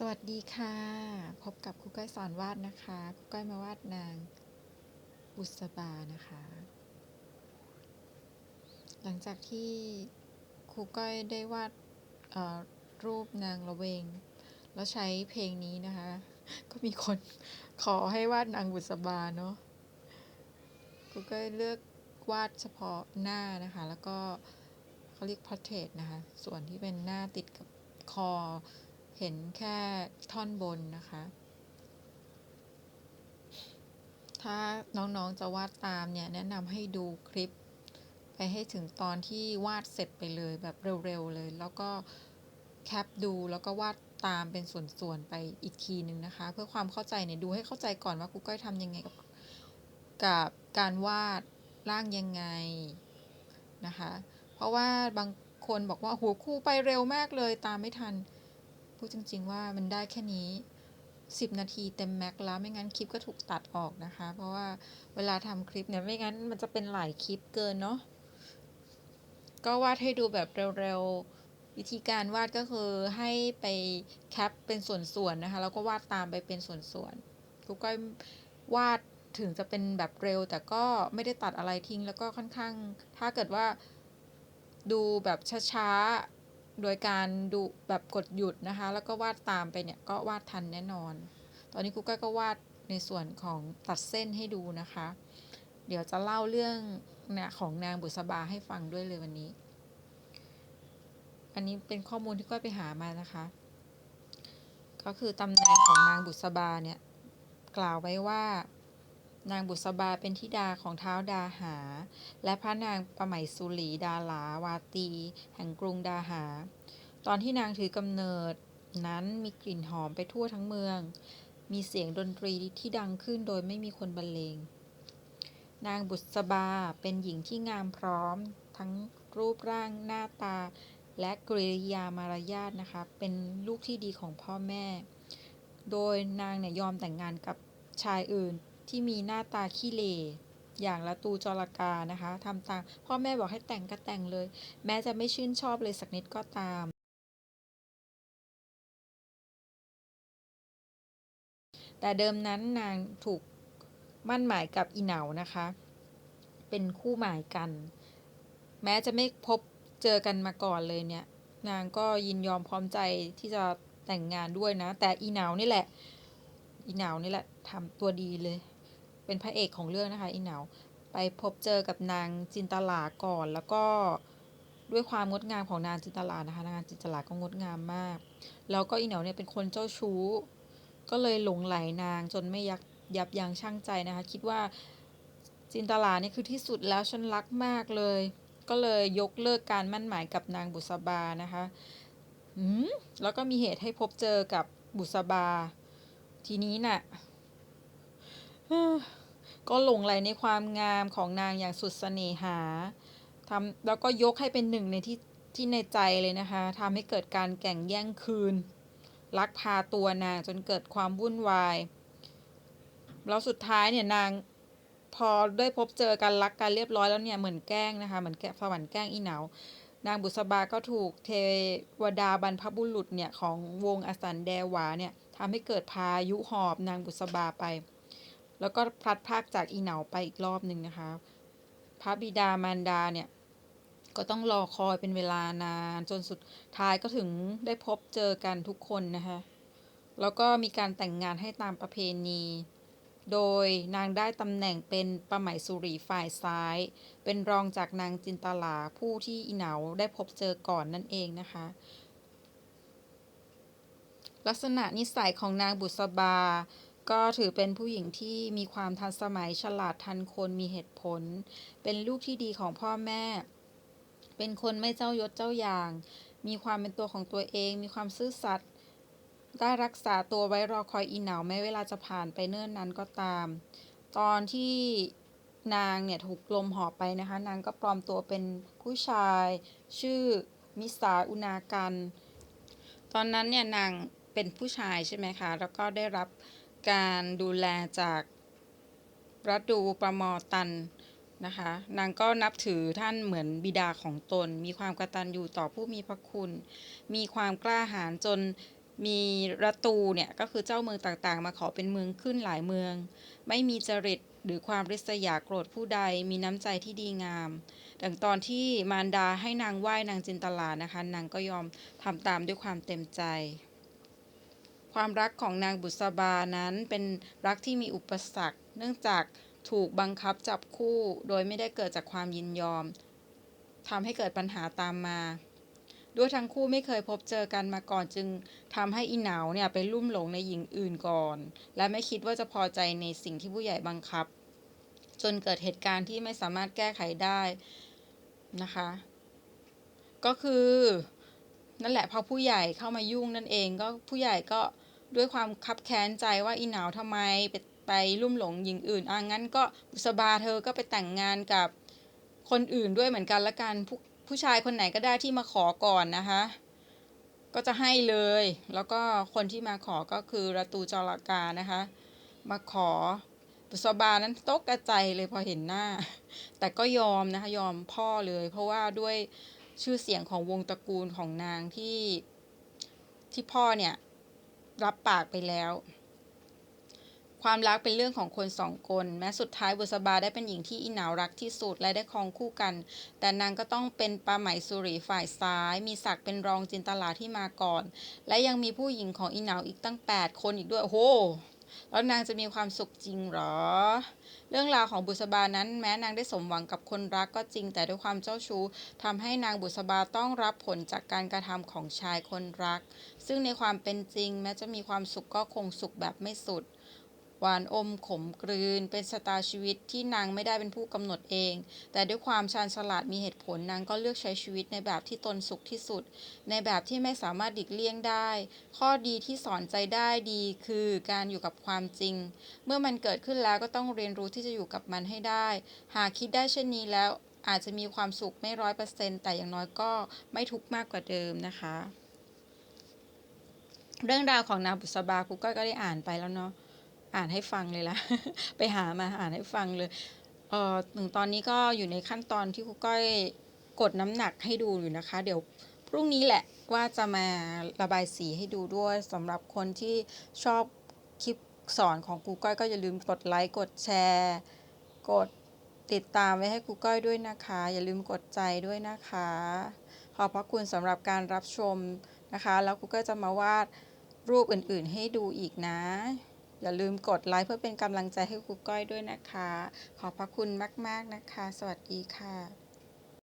สวัสดีค่ะ พบกับครูก้อยสอนวาดนะคะครูก้อยมาวาดนางบุษบานะคะ หลังจากที่ครูก้อยได้วาดรูปนางละเวง แล้วใช้เพลงนี้นะคะ ก็มีคนขอให้วาดนางบุษบาเนาะครูก้อยเลือกวาดเฉพาะหน้านะคะ แล้วก็เขาเรียกพอร์เทรตนะคะ ส่วนที่เป็นหน้าติดกับคอ เห็นแค่ท่อนบนนะคะ ถ้าน้องๆจะวาดตามเนี่ย แนะนำให้ดูคลิป ไปให้ถึงตอนที่วาดเสร็จไปเลยแบบเร็วๆเลย แล้วก็แคปดูแล้วก็วาดตามเป็นส่วนๆไปอีกทีหนึ่งนะคะ เพื่อความเข้าใจเนี่ยดูให้เข้าใจก่อนว่าครูก้อยทำยังไงกับกับการวาดร่างยังไงนะคะ เพราะว่าบางคนบอกว่าโหครูไปเร็วมากเลยตามไม่ทัน พูดจริง ๆ ว่ามันได้แค่นี้ 10 นาทีเต็มแม็กแล้วไม่งั้นคลิปก็ถูกตัดออกนะคะ เพราะว่าเวลาทำคลิปเนี่ยไม่งั้นมันจะเป็นหลายคลิปเกินเนาะก็วาดให้ดูแบบเร็วๆ วิธีการวาดก็คือให้ไปแคปเป็นส่วนๆนะคะแล้วก็วาดตามไปเป็นส่วนๆครูก้อยวาดถึงจะเป็นแบบเร็ว แต่ก็ไม่ได้ตัดอะไรทิ้งแล้วก็ค่อนข้าง ถ้าเกิดว่าดูแบบช้าๆ โดยการดูแบบกดหยุดนะคะ แล้วก็วาดตามไปเนี่ยก็วาดทันแน่นอน ตอนนี้ครูก้อยก็วาดในส่วนของตัดเส้นให้ดูนะคะ เดี๋ยวจะเล่าเรื่องเนี่ยของนางบุษบาให้ฟังด้วยเลยวันนี้ อันนี้เป็นข้อมูลที่ก้อยไปหามานะคะ ก็คือตำแหน่งของนางบุษบาเนี่ยกล่าวไว้ว่า นางบุษบาเป็นธิดาของท้าวดาหา และพระนางประไหมสุรีดาหลาวาตี แห่งกรุงดาหา ตอนที่นางถือกำเนิดนั้นมีกลิ่นหอมไปทั่วทั้งเมือง มีเสียงดนตรีที่ดังขึ้นโดยไม่มีคนบรรเลง นางบุษบาเป็นหญิงที่งามพร้อม ทั้งรูปร่างหน้าตา และกริยามารยาทนะคะ เป็นลูกที่ดีของพ่อแม่ โดยนางเนี่ยยอมแต่งงานกับชายอื่น ที่มีหน้าตาขี้เหร่อย่างละตูจรกานะคะทำตามพ่อแม่บอกให้แต่งก็แต่งเลย แม้จะไม่ชื่นชอบเลยสักนิดก็ตาม แต่เดิมนั้นนางถูกมั่นหมายกับอีเหนานะคะ เป็นคู่หมายกัน แม้จะไม่พบเจอกันมาก่อนเลยเนี่ย นางก็ยินยอมพร้อมใจที่จะแต่งงานด้วยนะ แต่อีเหนานี่แหละ อีเหนานี่แหละทำตัวดีเลย เป็นพระเอกของเรื่องนะคะอีเหนาไปพบเจอกับนางจินตลาก่อนแล้วก็ด้วยความงดงามของนางจินตลานะคะ นางจินตลาก็งดงามมาก แล้วก็อีเหนาเนี่ยเป็นคนเจ้าชู้ ก็เลยหลงไหลนางจนไม่ยักยับยั้งชั่งใจนะคะ คิดว่าจินตลาเนี่ยคือที่สุดแล้วฉันรักมากเลย ก็เลยยกเลิกการมั่นหมายกับนางบุษบานะคะอืมแล้วก็มีเหตุให้พบเจอกับบุษบา ทีนี้น่ะ ก็หลงไหลในความงามของนางอย่างสุดเสน่หาทำแล้วก็ยกให้เป็นหนึ่งในที่ที่ในใจเลยนะคะทำให้เกิดการแก่งแย่งคืน ลักพาตัวนางจนเกิดความวุ่นวาย แล้วสุดท้ายเนี่ยนางพอได้พบเจอกันรักกันเรียบร้อยแล้วเนี่ยเหมือนแกล้งนะคะเหมือนแกสวรรค์แกล้งอีเหนานางบุษบาก็ถูกเทวดาบรรพบุรุษเนี่ยของวงอสันแดวาเนี่ยทำให้เกิดพายุหอบนางบุษบาไป แล้วก็พลัดพรากจากอีเหนาไปอีกรอบหนึ่งนะคะ พระบิดามารดาเนี่ย ก็ต้องรอคอยเป็นเวลานาน จนสุดท้ายก็ถึงได้พบเจอกันทุกคนนะคะ แล้วก็มีการแต่งงานให้ตามประเพณี โดยนางได้ตำแหน่งเป็นประไหมสุรีฝ่ายซ้าย เป็นรองจากนางจินตลาผู้ที่อีเหนาได้พบเจอก่อนนั่นเองนะคะลักษณะนิสัยของนางบุษบา ก็ถือเป็นผู้หญิงที่มีความทันสมัยฉลาดทันคนมีเหตุผล เป็นลูกที่ดีของพ่อแม่ เป็นคนไม่เจ้ายศเจ้าอย่าง มีความเป็นตัวของตัวเอง มีความซื่อสัตย์ได้รักษาตัวไว้รอคอยอีเหนาแม้เวลาจะผ่านไปเนิ่นนั้นก็ตาม ตอนที่นางเนี่ยถูกลมหอบไปนะคะ นางก็ปลอมตัวเป็นผู้ชาย ชื่อมิสาอุนากัน ตอนนั้นเนี่ยนางเป็นผู้ชายใช่ไหมคะ แล้วก็ได้รับ การดูแลจากรัดูประมอตันนะคะ นางก็นับถือท่านเหมือนบิดาของตน มีความกตัญญูต่อผู้มีพระคุณ มีความกล้าหาญจนมีระตูเนี่ย ก็คือเจ้าเมืองต่างๆ มาขอเป็นเมืองขึ้นหลายเมือง ไม่มีจริตหรือความริษยาโกรธผู้ใดมีน้ำใจที่ดีงาม ดังตอนที่มารดาให้นางไหว้นางจินตลานะคะ นางก็ยอมทำตามด้วยความเต็มใจ ความรักของนางบุษบานั้นเป็นรักที่มีอุปสรรค เนื่องจากถูกบังคับจับคู่โดยไม่ได้เกิดจากความยินยอมทำให้เกิดปัญหาตามมาด้วยทั้งคู่ไม่เคยพบเจอกันมาก่อนจึงทำให้อีหนาวเนี่ยไปลุ่มหลงในหญิงอื่นก่อน และไม่คิดว่าจะพอใจในสิ่งที่ผู้ใหญ่บังคับ จนเกิดเหตุการณ์ที่ไม่สามารถแก้ไขได้นะคะ ก็คือ นั่นแหละพอผู้ใหญ่เข้ามายุ่งนั่นเองก็ผู้ใหญ่ก็ ด้วยความคับแค้นใจว่าอีหนาวทำไมไปไปลุ่มหลงหญิงอื่นอะงั้นก็บุษบาเธอก็ไปแต่งงานกับคนอื่นด้วยเหมือนกันละกันผู้ผู้ชายคนไหนก็ได้ที่มาขอก่อนนะคะ ก็จะให้เลย แล้วก็คนที่มาขอก็คือระตูจรากานะคะ มาขอบุษบานั้นตกกระใจเลยพอเห็นหน้า แต่ก็ยอมนะคะยอมพ่อเลย เพราะว่าด้วยชื่อเสียงของวงตระกูลของนางที่ที่พ่อเนี่ย รับปากไปแล้ว ความรักเป็นเรื่องของคนสองคน แม้สุดท้ายบุษบาได้เป็นหญิงที่อีหนาวรักที่สุดและได้ครองคู่กัน แต่นางก็ต้องเป็นปลาไหมสุรีฝ่ายซ้าย มีศักดิ์เป็นรองจินตลาที่มาก่อน และยังมีผู้หญิงของอีหนาวอีกตั้ง 8 คนอีกด้วย โอ้โห แล้วนางจะมีความสุขจริงหรอ เรื่องราวของบุษบานั้นแม้นางได้สมหวังกับคนรักก็จริง แต่ด้วยความเจ้าชู้ทำให้นางบุษบาต้องรับผลจากการกระทำของชายคนรัก ซึ่งในความเป็นจริง แม้จะมีความสุขก็คงสุขแบบไม่สุด หวานอมขมกลืน เป็นชะตาชีวิตที่นางไม่ได้เป็นผู้กำหนดเอง แต่ด้วยความชาญฉลาดมีเหตุผลนางก็เลือกใช้ชีวิตในแบบที่ตนสุขที่สุด ในแบบที่ไม่สามารถดิกเลี่ยงได้ ข้อดีที่สอนใจได้ดีคือการอยู่กับความจริง เมื่อมันเกิดขึ้นแล้วก็ต้องเรียนรู้ที่จะอยู่กับมันให้ได้ หากคิดได้เช่นนี้แล้วอาจจะมีความสุขไม่ร้อยเปอร์เซ็นต์แต่อย่างน้อยก็ไม่ทุกข์มากกว่าเดิมนะคะ เรื่องราวของนางบุษบาครูก้อยก็ได้อ่านไปแล้วเนาะ อ่านให้ฟังเลยละ ไปหามาอ่านให้ฟังเลยเอ่อถึงตอนนี้ก็อยู่ในขั้นตอนที่ครูก้อยกดน้ำหนักให้ดูอยู่นะคะ เดี๋ยวพรุ่งนี้แหละว่าจะมาระบายสีให้ดูด้วยสำหรับคนที่ชอบคลิปสอนของครูก้อยก็อย่าลืมกดไลค์กดแชร์ กดติดตามไว้ให้ครูก้อยด้วยนะคะ อย่าลืมกดใจด้วยนะคะ ขอบพระคุณสำหรับการรับชมนะคะ แล้วครูก้อยจะมาวาดรูปอื่นๆให้ดูอีกนะ อย่าลืมกดไลค์เพื่อเป็นกำลังใจให้ครูก้อยด้วยนะคะ ขอบพระคุณมาก ๆ นะคะ สวัสดีค่ะ